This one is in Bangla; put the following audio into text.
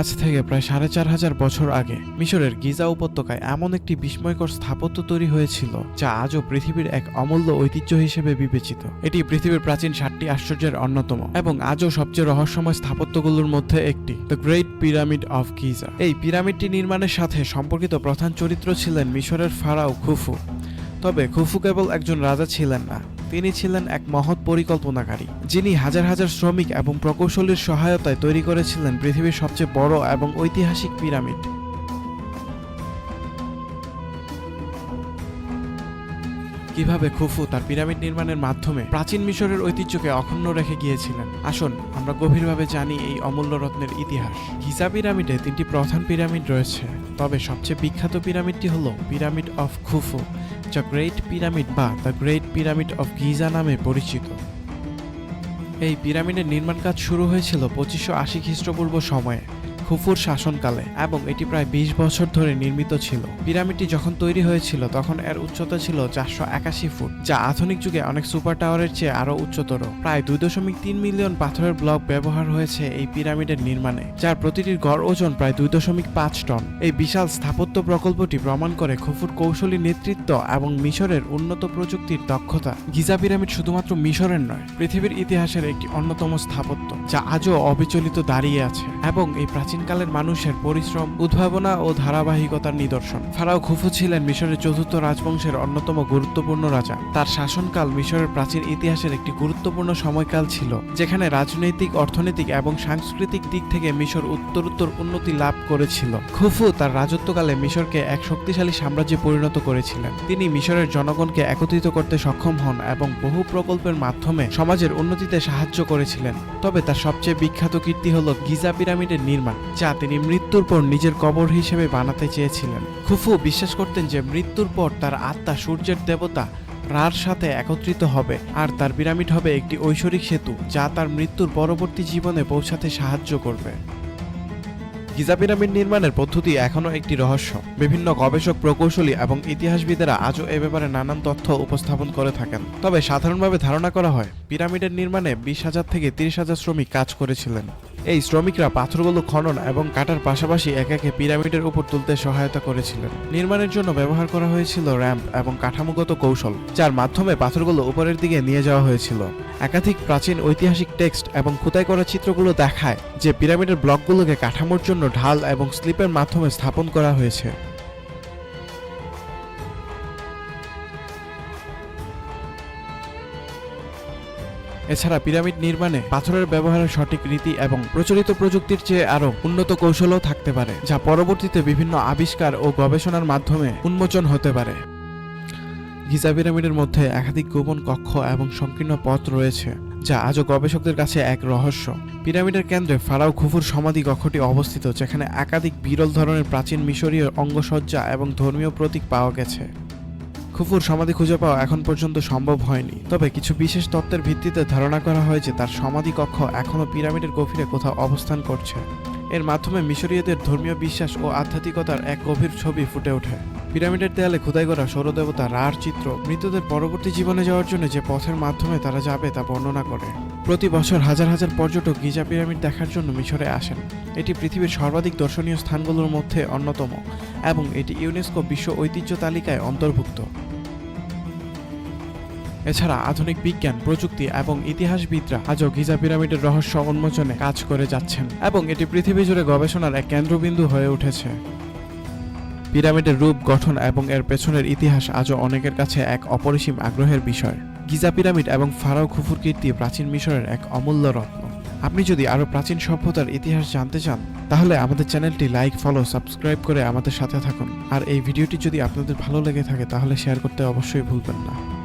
আজ থেকে প্রায় সাড়ে চার হাজার বছর আগে মিশরের গিজা উপত্যকায় এমন একটি বিস্ময়কর স্থাপত্য তৈরি হয়েছিল, যা আজও পৃথিবীর এক অমূল্য ঐতিহ্য হিসেবে বিবেচিত। এটি পৃথিবীর প্রাচীন ষাটটি আশ্চর্যের অন্যতম এবং আজও সবচেয়ে রহস্যময় স্থাপত্যগুলোর মধ্যে একটি, the great pyramid of Giza এই পিরামিডটি নির্মাণের সাথে সম্পর্কিত প্রধান চরিত্র ছিলেন মিশরের ফারাও খুফু। তবে খুফু কেবল একজন রাজা ছিলেন না তিনি ছিলেন এক মহৎ পরিকল্পনাকারী, যিনি হাজার হাজার শ্রমিক এবং প্রকৌশলীর সহায়তায় তৈরি করেছিলেন পৃথিবীর সবচেয়ে বড় এবং ঐতিহাসিক পিরামিড। কীভাবে খুফু তার পিরামিড নির্মাণের মাধ্যমে প্রাচীন মিশরের ঐতিহ্যকে অক্ষুণ্ণ রেখে গিয়েছিলেন? আসুন, আমরা গভীরভাবে জানি এই অমূল্য রত্নের ইতিহাস। গিজা পিরামিডে তিনটি প্রধান পিরামিড রয়েছে, তবে সবচেয়ে বিখ্যাত পিরামিডটি হল পিরামিড অফ খুফু যা গ্রেট পিরামিড বা the great pyramid of Giza নামে পরিচিত। এই পিরামিডের নির্মাণ কাজ শুরু হয়েছিল পঁচিশশো আশি খ্রিস্টপূর্ব সময়ে। খুফুর শাসনকালে এবং এটি প্রায় বিশ বছর ধরে নির্মিত ছিল। পিরামিডটি যখন তৈরি হয়েছিল, তখন এর উচ্চতা ছিল চারশো একাশি ফুট, যা আধুনিক যুগে অনেক সুপার টাওয়ারের চেয়ে আরও উচ্চতর। প্রায় দুই দশমিক তিন মিলিয়ন পাথরের ব্লক ব্যবহার হয়েছে এই পিরামিডের নির্মাণে, যার প্রতিটির গড় ওজন প্রায় দুই দশমিক পাঁচ টন। এই বিশাল স্থাপত্য প্রকল্পটি প্রমাণ করে খুফুর কৌশলী নেতৃত্ব এবং মিশরের উন্নত প্রযুক্তির দক্ষতা। গিজা পিরামিড শুধুমাত্র মিশরের নয়, পৃথিবীর ইতিহাসের একটি অন্যতম স্থাপত্য, যা আজও অবিচলিত দাঁড়িয়ে আছে এবং এই প্রাচীনকালের মানুষের পরিশ্রম, উদ্ভাবনা ও ধারাবাহিকতার নিদর্শন। ফারাও খুফু ছিলেন মিশরের চতুর্থ রাজবংশের অন্যতম গুরুত্বপূর্ণ রাজা। তার শাসনকাল মিশরের প্রাচীন ইতিহাসের একটি গুরুত্বপূর্ণ সময়কাল ছিল, যেখানে রাজনৈতিক, অর্থনৈতিক এবং সাংস্কৃতিক দিক থেকে মিশর উত্তরোত্তর উন্নতি লাভ করেছিল। খুফু তার রাজত্বকালে মিশরকে এক শক্তিশালী সাম্রাজ্যে পরিণত করেছিলেন। তিনি মিশরের জনগণকে একত্রিত করতে সক্ষম হন এবং বহু প্রকল্পের মাধ্যমে সমাজের উন্নতিতে সাহায্য করেছিলেন। তবে তার সবচেয়ে বিখ্যাত কীর্তি হল গিজা পিরামিডের নির্মাণ। যা তিনি মৃত্যুর পর নিজের কবর হিসেবে বানাতে চেয়েছিলেন। খুফু বিশ্বাস করতেন যে মৃত্যুর পর তার আত্মা সূর্যের দেবতা রার সাথে একত্রিত হবে আর তার পিরামিড হবে একটি ঐশ্বরিক সেতু যা তার মৃত্যুর পরবর্তী জীবনে পৌঁছাতে সাহায্য করবে। গিজা পিরামিড নির্মাণের পদ্ধতি এখনও একটি রহস্য। বিভিন্ন গবেষক প্রকৌশলী এবং ইতিহাসবিদেরা আজও এ ব্যাপারে নানান তথ্য উপস্থাপন করে থাকেন। তবে সাধারণভাবে ধারণা করা হয়, পিরামিডের নির্মাণে বিশ হাজার থেকে তিরিশ হাজার শ্রমিক কাজ করেছিলেন। এই শ্রমিকরা পাথরগুলো খনন এবং কাটার পাশাপাশি একে একে পিরামিডের উপর তুলতে সহায়তা করেছিলেন। নির্মাণের জন্য ব্যবহার করা হয়েছিল র্যাম্প এবং কাঠামোগত কৌশল, যার মাধ্যমে পাথরগুলো উপরের দিকে নিয়ে যাওয়া হয়েছিল। একাধিক প্রাচীন ঐতিহাসিক টেক্সট এবং খোদাই করা চিত্রগুলো দেখায় যে পিরামিডের ব্লকগুলোকে কাঠামোর জন্য ঢাল এবং স্লিপের মাধ্যমে স্থাপন করা হয়েছে। এছাড়া পিরামিড নির্মাণে পাথরের ব্যবহারের সঠিক রীতি এবং প্রচলিত প্রযুক্তির চেয়ে আরও উন্নত কৌশলও থাকতে পারে, যা পরবর্তীতে বিভিন্ন আবিষ্কার ও গবেষণার মাধ্যমে উন্মোচন হতে পারে। গিজা পিরামিডের মধ্যে একাধিক গোপন কক্ষ এবং সংকীর্ণ পথ রয়েছে, যা আজও গবেষকদের কাছে এক রহস্য। পিরামিডের কেন্দ্রে ফারাও খুফুর সমাধি কক্ষটি অবস্থিত, যেখানে একাধিক বিরল ধরনের প্রাচীন মিশরীয় অঙ্গসজ্জা এবং ধর্মীয় প্রতীক পাওয়া গেছে। খুফুর সমাধি খুঁজে পাওয়া এখন পর্যন্ত সম্ভব হয়নি। তবে কিছু বিশেষ তত্ত্বের ভিত্তিতে ধারণা করা হয় যে তার সমাধি কক্ষ এখনও পিরামিডের গভীরে কোথাও অবস্থান করছে। এর মাধ্যমে মিশরীয়দের ধর্মীয় বিশ্বাস ও আধ্যাত্মিকতার এক গভীর ছবি ফুটে ওঠে। পিরামিডের দেয়ালে খোদাই করা সৌরদেবতা রার চিত্র, মৃতদের পরবর্তী জীবনে যাওয়ার জন্য যে পথের মাধ্যমে তারা যাবে তা বর্ণনা করে। প্রতি বছর হাজার হাজার পর্যটক গিজা পিরামিড দেখার জন্য মিশরে আসেন। এটি পৃথিবীর সর্বাধিক দর্শনীয় স্থানগুলোর মধ্যে অন্যতম এবং এটি ইউনেস্কো বিশ্ব ঐতিহ্য তালিকায় অন্তর্ভুক্ত। এছাড়া আধুনিক বিজ্ঞান, প্রযুক্তি এবং ইতিহাসবিদরা আজও গিজা পিরামিডের রহস্য উন্মোচনে কাজ করে যাচ্ছেন এবং এটি পৃথিবী জুড়ে গবেষণার এক কেন্দ্রবিন্দু হয়ে উঠেছে। পিরামিডের রূপ, গঠন এবং এর পেছনের ইতিহাস আজও অনেকের কাছে এক অপরিসীম আগ্রহের বিষয়। গিজা পিরামিড এবং ফারাও খুফুর কীর্তি প্রাচীন মিশরের এক অমূল্য রত্ন। আপনি যদি আরও প্রাচীন সভ্যতার ইতিহাস জানতে চান, তাহলে আমাদের চ্যানেলটি লাইক, ফলো, সাবস্ক্রাইব করে আমাদের সাথে থাকুন। আর এই ভিডিওটি যদি আপনাদের ভালো লেগে থাকে, তাহলে শেয়ার করতে অবশ্যই ভুলবেন না।